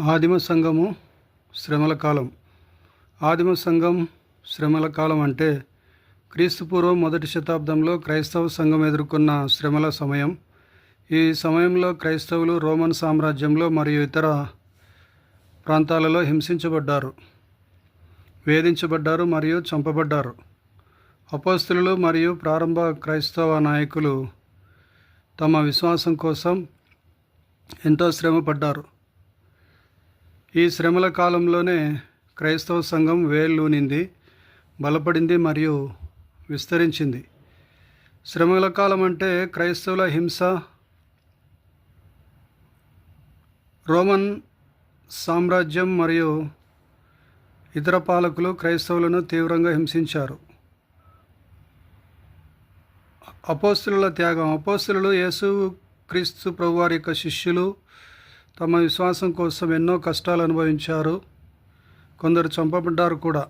ఆదిమ సంఘము శ్రమల కాలం. ఆదిమ సంఘం శ్రమల కాలం అంటే క్రీస్తుపూర్వం మొదటి శతాబ్దంలో క్రైస్తవ సంఘం ఎదుర్కొన్న శ్రమల సమయం. ఈ సమయంలో క్రైస్తవులు రోమన్ సామ్రాజ్యంలో మరియు ఇతర ప్రాంతాలలో హింసించబడ్డారు వేధించబడ్డారు మరియు చంపబడ్డారు. అపోస్తులు మరియు ప్రారంభ క్రైస్తవ నాయకులు తమ విశ్వాసం కోసం ఎంతో శ్రమపడ్డారు. ఈ శ్రమల కాలంలోనే క్రైస్తవ సంఘం వేళ్ళూనింది బలపడింది మరియు విస్తరించింది. శ్రమల కాలం అంటే క్రైస్తవుల హింస రోమన్ సామ్రాజ్యం మరియు ఇతర పాలకులు క్రైస్తవులను తీవ్రంగా హింసించారు. అపోస్తుల త్యాగం అపోస్తులు యేసు క్రీస్తు ప్రభువారి యొక్క శిష్యులు తమ విశ్వాసం కోసం ఎన్నో కష్టాలు అనుభవించారు. కొందరు చంపబడ్డారు కూడా.